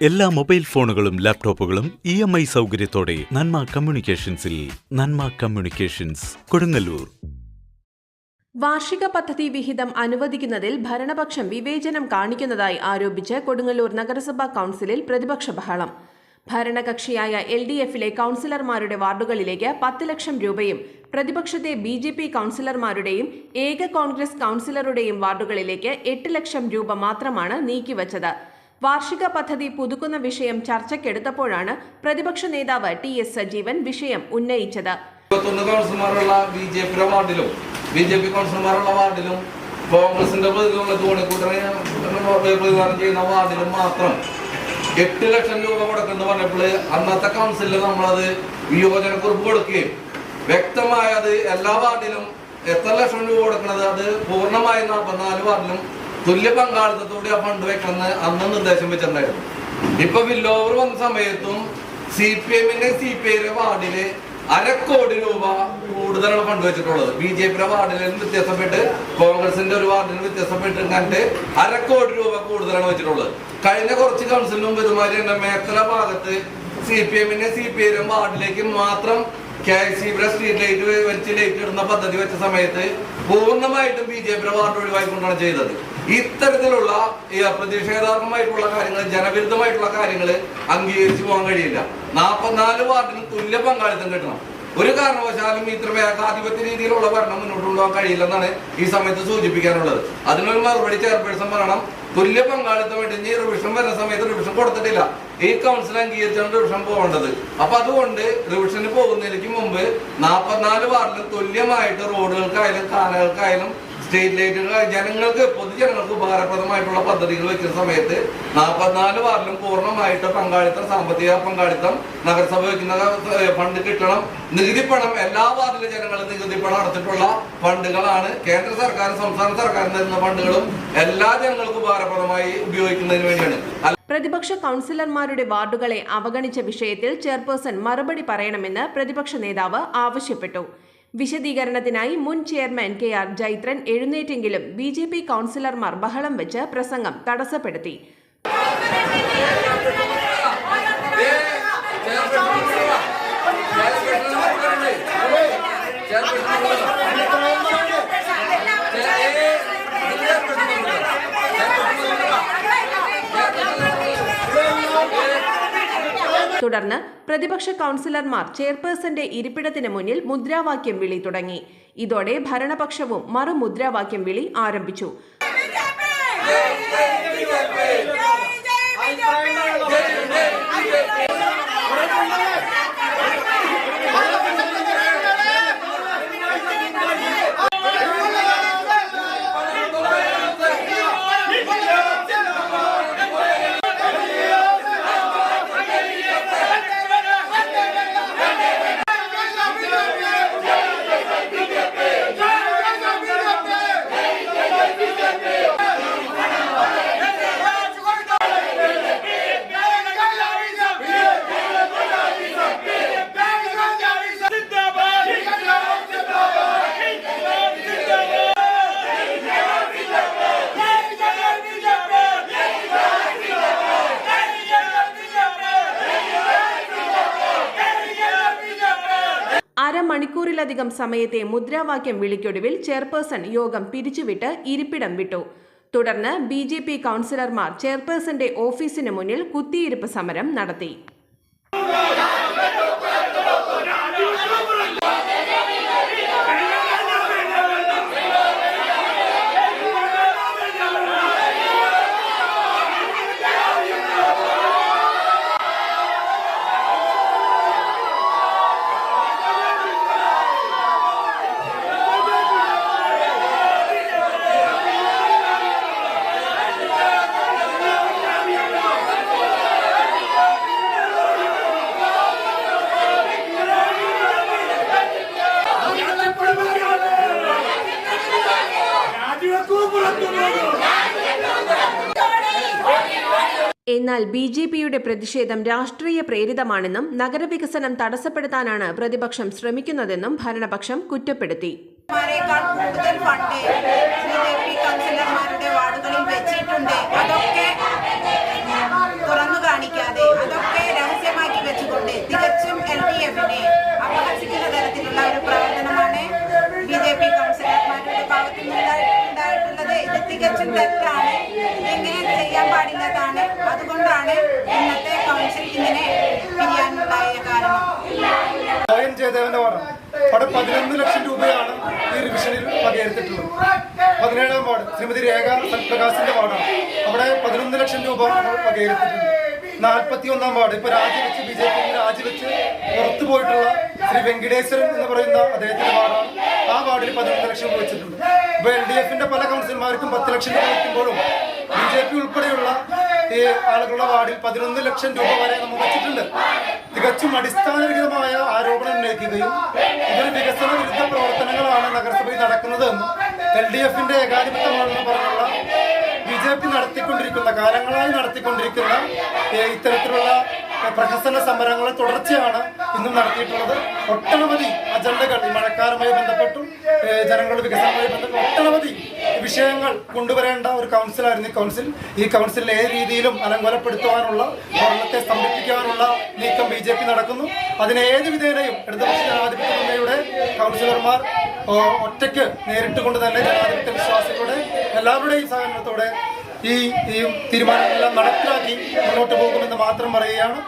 എല്ലാ മൊബൈൽ ഫോണുകളും ലാപ്ടോപ്പുകളും ഇ എം ഐ സൗകര്യത്തോടെ നന്മ കമ്മ്യൂണിക്കേഷൻസിൽ നന്മ കമ്മ്യൂണിക്കേഷൻസ് കൊടുങ്ങല്ലൂർ. വാർഷിക പദ്ധതി വിഹിതം അനുവദിക്കുന്നതിൽ ഭരണപക്ഷം വിവേചനം കാണിക്കുന്നതായി ആരോപിച്ച് കൊടുങ്ങല്ലൂർ നഗരസഭാ കൌൺസിലിൽ പ്രതിപക്ഷ ബഹളം. ഭരണകക്ഷിയായ എൽ ഡി എഫിലെ കൌൺസിലർമാരുടെ വാർഡുകളിലേക്ക് പത്ത് ലക്ഷം രൂപയും പ്രതിപക്ഷത്തെ ബി ജെ പി കൌൺസിലർമാരുടെയും ഏക കോൺഗ്രസ് കൌൺസിലറുടെയും വാർഡുകളിലേക്ക് എട്ട് ലക്ഷം രൂപ മാത്രമാണ് നീക്കിവച്ചത്. വാർഷിക പദ്ധതി പുതുക്കുന്ന വിഷയം ചർച്ചയ്ക്കെടുത്തപ്പോഴാണ് പ്രതിപക്ഷ നേതാവ് ടി എസ് സജീവൻ വിഷയം ഉന്നയിച്ചത്. വാർഡിലും കോൺഗ്രസിന്റെ ചെയ്യുന്ന വാർഡിലും മാത്രം എട്ട് ലക്ഷം രൂപ കൊടുക്കുന്നു പറഞ്ഞപ്പോൾ അന്നത്തെ കൗൺസിലിൽ നമ്മളത് വിയോജനക്കുറിപ്പ് കൊടുക്കുകയും വ്യക്തമായത് എല്ലാ വാർഡിലും എത്ര ലക്ഷം രൂപ കൊടുക്കുന്നത് അത് പൂർണമായും നാൽപ്പത്തിനാല് വാർഡിലും തുല്യ പങ്കാളിത്തത്തോടെ ആ ഫണ്ട് വെക്കണമെന്ന് അന്ന് നിർദ്ദേശം വെച്ചിട്ടുണ്ടായിരുന്നു. ഇപ്പൊ വില്ലോവർ വന്ന സമയത്തും സി പി എമ്മിന്റെ സി പി ഐയുടെ വാർഡിൽ അരക്കോടി രൂപ കൂടുതലാണ് ഫണ്ട് വെച്ചിട്ടുള്ളത്. ബി ജെ പിയുടെ വാർഡിൽ വ്യത്യാസപ്പെട്ട് കോൺഗ്രസിന്റെ ഒരു വാർഡിൽ വ്യത്യാസപ്പെട്ട് കണ്ട് അരക്കോടി രൂപ കൂടുതലാണ് വെച്ചിട്ടുള്ളത്. കഴിഞ്ഞ കുറച്ച് കൗൺസിലിന് മുമ്പ് ഇതുമാതിരി തന്നെ മേഖല ഭാഗത്ത് സി പി എമ്മിന്റെ സി പി ഐയുടെ വാർഡിലേക്ക് മാത്രം കെ സി ബിയുടെ സ്ട്രീറ്റ് ലൈറ്റ് വെച്ച് ലൈറ്റ് ഇടുന്ന പദ്ധതി വെച്ച സമയത്ത് പൂർണമായിട്ടും ബി ജെ പിയുടെ വാർഡ് ഒഴിവാക്കിക്കൊണ്ടാണ് ചെയ്തത്. ഇത്തരത്തിലുള്ള പ്രതിഷേധാത്മകമായിട്ടുള്ള കാര്യങ്ങൾ ജനവിരുദ്ധമായിട്ടുള്ള കാര്യങ്ങൾ അംഗീകരിച്ചു പോകാൻ കഴിയില്ല. നാൽപ്പത്തിനാല് വാർഡിന് തുല്യ പങ്കാളിത്തം കിട്ടണം. ഒരു കാരണവശാലും ഇത്ര ഏകാധിപത്യ രീതിയിലുള്ള ഭരണം മുന്നോട്ട് കൊണ്ടുപോകാൻ കഴിയില്ലെന്നാണ് ഈ സമയത്ത് സൂചിപ്പിക്കാനുള്ളത്. അതിനൊരു മറുപടി ചെയർപേഴ്സൺ പറയണം തുല്യ പങ്കാളിത്തം വേണ്ടി ഇനി റിവിഷൻ വരുന്ന സമയത്ത് റിവിഷൻ കൊടുത്തിട്ടില്ല. ഈ കൗൺസിൽ അംഗീകരിച്ചാണ് റിവിഷൻ പോകേണ്ടത്. അപ്പൊ അതുകൊണ്ട് റിവിഷന് പോകുന്നതിലേക്ക് മുമ്പ് നാൽപ്പത്തിനാല് വാർഡിൽ തുല്യമായിട്ട് റോഡുകൾക്കായാലും കാനകൾക്കായാലും സ്റ്റേറ്റ് ലൈറ്റുകൾ ജനങ്ങൾക്ക് പൊതുജനങ്ങൾക്ക് ഉപകാരപ്രദമായിട്ടുള്ള പദ്ധതികൾ വെക്കുന്ന സമയത്ത് നാൽപ്പത്തിനാല് വാർഡിലും പൂർണമായിട്ട് പങ്കാളിത്തം സാമ്പത്തിക പങ്കാളിത്തം നഗരസഭ വെക്കുന്ന ഫണ്ട് കിട്ടണം. നികുതി പണം എല്ലാ വാർഡിലെ ജനങ്ങൾ നികുതി പണം അടച്ചിട്ടുള്ള ഫണ്ടുകളാണ് കേന്ദ്ര സർക്കാർ സംസ്ഥാന സർക്കാർ തരുന്ന ഫണ്ടുകളും എല്ലാ ജനങ്ങൾക്കും ഉപകാരപ്രദമായി ഉപയോഗിക്കുന്നതിന് വേണ്ടിയാണ്. പ്രതിപക്ഷ കൌൺസിലർമാരുടെ വാർഡുകളെ അവഗണിച്ച വിഷയത്തിൽ ചെയർപേഴ്സൺ മറുപടി പറയണമെന്ന് പ്രതിപക്ഷ നേതാവ് ആവശ്യപ്പെട്ടു. വിശദീകരണത്തിനായി മുൻ ചെയർമാൻ കെ ആർ ജൈത്രൻ എഴുന്നേറ്റെങ്കിലും ബി ജെ പി കൌൺസിലർമാർ ബഹളം വെച്ച് പ്രസംഗം തടസ്സപ്പെടുത്തി തുടർന്ന് പ്രതിപക്ഷ കൌൺസിലർമാർ ചെയർപേഴ്സന്റെ ഇരിപ്പിടത്തിന് മുന്നിൽ മുദ്രാവാക്യം വിളി തുടങ്ങി. ഇതോടെ ഭരണപക്ഷവും മറുമുദ്രാവാക്യം വിളി ആരംഭിച്ചു. അരമണിക്കൂറിലധികം സമയത്തെ മുദ്രാവാക്യം വിളിക്കൊടുവിൽ ചെയർപേഴ്സൺ യോഗം പിരിച്ചുവിട്ട് ഇരിപ്പിടം വിട്ടു. തുടർന്ന് ബി ജെ പി കൌൺസിലർമാർ ചെയർപേഴ്സന്റെ ഓഫീസിന് മുന്നിൽ കുത്തിയിരിപ്പ് സമരം നടത്തി. എന്നാൽ ബി ജെ പിയുടെ പ്രതിഷേധം രാഷ്ട്രീയ പ്രേരിതമാണെന്നും നഗരവികസനം തടസ്സപ്പെടുത്താനാണ് പ്രതിപക്ഷം ശ്രമിക്കുന്നതെന്നും ഭരണപക്ഷം കുറ്റപ്പെടുത്തി. വെച്ചിട്ടുണ്ട്. അതൊക്കെ അതൊക്കെ രഹസ്യമാക്കി വെച്ചുകൊണ്ട് ഒരു ഇത് തികച്ചും തെറ്റ് ഇന്നത്തെ കൗൺസിൽ ഇങ്ങനെ പിരിയാനുണ്ടായ കാരണം. ജയദേവന്റെ വാർഡ് അവിടെ പതിനൊന്ന് ലക്ഷം രൂപയാണ് ഈ റിവിഷനിൽ വകയിരുത്തിട്ടുള്ളത് പതിനേഴാം വാർഡ് ശ്രീമതി രേഖ സൽപ്രകാശിന്റെ വാർഡാണ്. അവിടെ പതിനൊന്ന് ലക്ഷം രൂപ നമ്മൾ വകയിരുത്തിയിട്ടുണ്ട് നാൽപ്പത്തി ഒന്നാം വാർഡ്. ഇപ്പൊ രാജിവെച്ച് ബി ജെ പി രാജിവെച്ച് പുറത്തു പോയിട്ടുള്ള ശ്രീ വെങ്കടേശ്വരൻ എന്ന് പറയുന്ന അദ്ദേഹത്തിന്റെ വാർഡാണ്. ആ വാർഡിൽ പതിനൊന്ന് ലക്ഷം രൂപ വെച്ചിട്ടുണ്ട്. ഇപ്പൊ എൽ ഡി എഫിന്റെ പല കൗൺസിലർമാർക്കും പത്ത് ലക്ഷം രൂപ വയ്ക്കുമ്പോഴും ബി ജെ പി ഉൾപ്പെടെയുള്ള ഈ ആളുകളുടെ വാർഡിൽ പതിനൊന്ന് ലക്ഷം രൂപ വരെ നമ്മൾ വെച്ചിട്ടുണ്ട്. തികച്ചും അടിസ്ഥാനരഹിതമായ ആരോപണം ഉന്നയിക്കുകയും ഇതൊരു വികസന വിരുദ്ധ പ്രവർത്തനങ്ങളാണ് നഗരസഭയിൽ നടക്കുന്നതെന്നും എൽ ഡി എഫിന്റെ ഏകാധിപത്യമാണെന്ന് പറഞ്ഞുള്ള ബി ജെ പി നടത്തിക്കൊണ്ടിരിക്കുന്ന കാലങ്ങളായി നടത്തിക്കൊണ്ടിരിക്കുന്ന ഇത്തരത്തിലുള്ള പ്രഹസന സമരങ്ങളെ തുടർച്ചയാണ് ഇന്നും നടത്തിയിട്ടുള്ളത് ഒട്ടനവധി അജണ്ടകൾ ഈ മഴക്കാരുമായി ബന്ധപ്പെട്ടും. ജനങ്ങളുടെ വികസനവുമായി ബന്ധപ്പെട്ട് ഒട്ടനവധി വിഷയങ്ങൾ കൊണ്ടുവരേണ്ട ഒരു കൗൺസിലായിരുന്നു ഈ കൗൺസിൽ. ഈ കൗൺസിലിൽ ഏത് രീതിയിലും അലങ്കോലപ്പെടുത്തുവാനുള്ള ഭരണത്തെ സ്തംഭിപ്പിക്കാനുള്ള നീക്കം ബി ജെ പി നടക്കുന്നു. അതിനെ ഏത് വിധേനയും ഇടതുപക്ഷ ജനാധിപത്യ കൗൺസിലർമാർ ഒറ്റയ്ക്ക് നേരിട്ട് കൊണ്ട് തന്നെ ജനാധിപത്യ വിശ്വാസികളുടെ എല്ലാവരുടെയും സഹകരണത്തോടെ ഈ തീരുമാനങ്ങളെല്ലാം നടപ്പിലാക്കി മുന്നോട്ട് പോകുമെന്ന് മാത്രം പറയുകയാണ്.